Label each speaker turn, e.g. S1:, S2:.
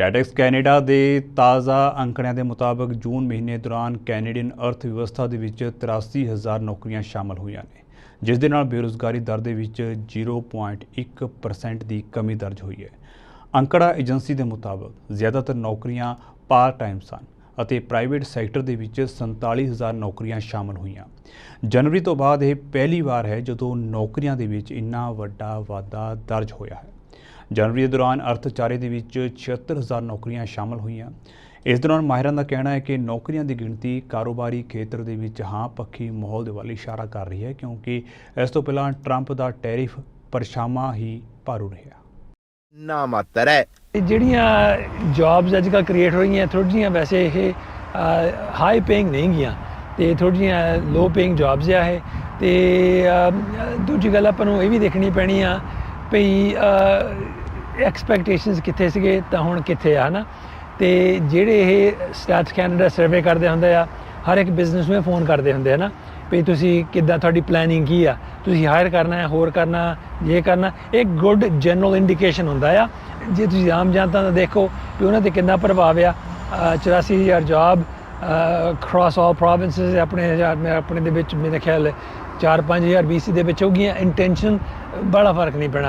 S1: Statics Canada ਦੇ ਤਾਜ਼ਾ ਅੰਕੜਿਆਂ ਦੇ ਮੁਤਾਬਕ ਜੂਨ ਮਹੀਨੇ ਦੌਰਾਨ ਕੈਨੇਡੀਅਨ ਅਰਥ ਵਿਵਸਥਾ ਦੇ ਵਿੱਚ 83000 ਨੌਕਰੀਆਂ ਸ਼ਾਮਲ ਹੋਈਆਂ ਨੇ, ਜਿਸ ਦੇ ਨਾਲ ਬੇਰੁਜ਼ਗਾਰੀ ਦਰ ਦੇ ਵਿੱਚ 0.1% ਦੀ ਕਮੀ ਦਰਜ ਹੋਈ ਹੈ। ਅੰਕੜਾ ਏਜੰਸੀ ਦੇ ਮੁਤਾਬਕ ਜ਼ਿਆਦਾਤਰ ਨੌਕਰੀਆਂ ਪਾਰਟ ਟਾਈਮ ਸਨ। ਅਤੇ ਪ੍ਰਾਈਵੇਟ ਸੈਕਟਰ ਦੇ ਵਿੱਚ 47000 ਨੌਕਰੀਆਂ ਸ਼ਾਮਲ ਹੋਈਆਂ। ਜਨਵਰੀ ਤੋਂ ਬਾਅਦ ਇਹ ਪਹਿਲੀ ਵਾਰ ਹੈ ਜਦੋਂ ਨੌਕਰੀਆਂ ਦੇ ਵਿੱਚ ਇੰਨਾ ਵੱਡਾ ਵਾਧਾ ਦਰਜ ਹੋਇਆ ਹੈ। ਜਨਵਰੀ ਦੇ ਦੌਰਾਨ ਅਰਥਚਾਰੇ ਦੇ ਵਿੱਚ 76000 ਨੌਕਰੀਆਂ ਸ਼ਾਮਲ ਹੋਈਆਂ। ਇਸ ਦੌਰਾਨ ਮਾਹਿਰਾਂ ਦਾ ਕਹਿਣਾ ਹੈ ਕਿ ਨੌਕਰੀਆਂ ਦੀ ਗਿਣਤੀ ਕਾਰੋਬਾਰੀ ਖੇਤਰ ਦੇ ਵਿੱਚ ਹਾਂ ਪੱਖੀ ਮਾਹੌਲ ਦੇ ਵੱਲ ਇਸ਼ਾਰਾ ਕਰ ਰਹੀ ਹੈ ਕਿਉਂਕਿ ਇਸ ਤੋਂ ਪਹਿਲਾਂ ਟਰੰਪ ਦਾ ਟੈਰਿਫ ਪਰਛਾਵਾਂ ਹੀ ਭਾਰੂ ਰਿਹਾ।
S2: ਨਾ ਮਾਤਰ ਹੈ।
S3: ਇਹ ਜਿਹੜੀਆਂ ਜੌਬਸ ਅੱਜ ਕੱਲ੍ਹ ਕ੍ਰੀਏਟ ਹੋ ਰਹੀਆਂ ਥੋੜ੍ਹੀਆਂ ਜਿਹੀਆਂ ਵੈਸੇ ਇਹ ਹਾਈ ਪੇਇੰਗ ਨਹੀਂ ਗੀਆਂ ਤੇ ਥੋੜ੍ਹੀ ਜਿਹੀਆਂ ਲੋ ਪੇਇੰਗ ਜੌਬਸ ਆ ਇਹ, ਤੇ ਦੂਜੀ ਗੱਲ ਆਪਾਂ ਨੂੰ ਇਹ ਵੀ ਦੇਖਣੀ ਪੈਣੀ ਆ ਭਈ ਐਕਸਪੈਕਟੇਸ਼ਨਸ ਕਿੱਥੇ ਸੀਗੇ, ਤਾਂ ਹੁਣ ਕਿੱਥੇ ਆ, ਹਨਾ? ਤੇ ਜਿਹੜੇ ਇਹ ਸਟੈਟਸ ਕੈਨੇਡਾ ਸਰਵੇ ਕਰਦੇ ਹੁੰਦੇ ਆ, ਹਰ ਇੱਕ ਬਿਜ਼ਨਸ ਨੂੰ ਫੋਨ ਕਰਦੇ ਹੁੰਦੇ ਆ ਨਾ ਵੀ ਤੁਸੀਂ ਕਿੱਦਾਂ ਤੁਹਾਡੀ ਪਲੈਨਿੰਗ ਕੀ ਆ? ਤੁਸੀਂ ਹਾਇਰ ਕਰਨਾ ਹੈ, ਹੋਰ ਕਰਨਾ ਇਹ ਕਰਨਾ ਇੱਕ ਗੁੱਡ ਜਨਰਲ ਇੰਡੀਕੇਸ਼ਨ ਹੁੰਦਾ ਆ। ਜੇ ਤੁਸੀਂ ਆਮ ਜਨਤਾ ਦਾ ਦੇਖੋ ਵੀ ਉਹਨਾਂ ਤੇ ਕਿੰਨਾ ਪ੍ਰਭਾਵ ਆ, ਅਹ 84000 ਜੌਬ ਅਕ੍ਰੋਸ ਆਲ ਪ੍ਰੋਵਿੰਸਸ ਆਪਣੇ ਹਜ਼ਾਰ, ਮੈਂ ਆਪਣੇ ਦੇ ਵਿੱਚ, ਮੇਰੇ ਖਿਆਲ 4-5000 BC ਦੇ ਵਿੱਚ ਹੋ ਗਈਆਂ ਇੰਟੈਂਸ਼ਨ ਬੜਾ ਫ਼ਰਕ ਨਹੀਂ ਪੈਣਾ।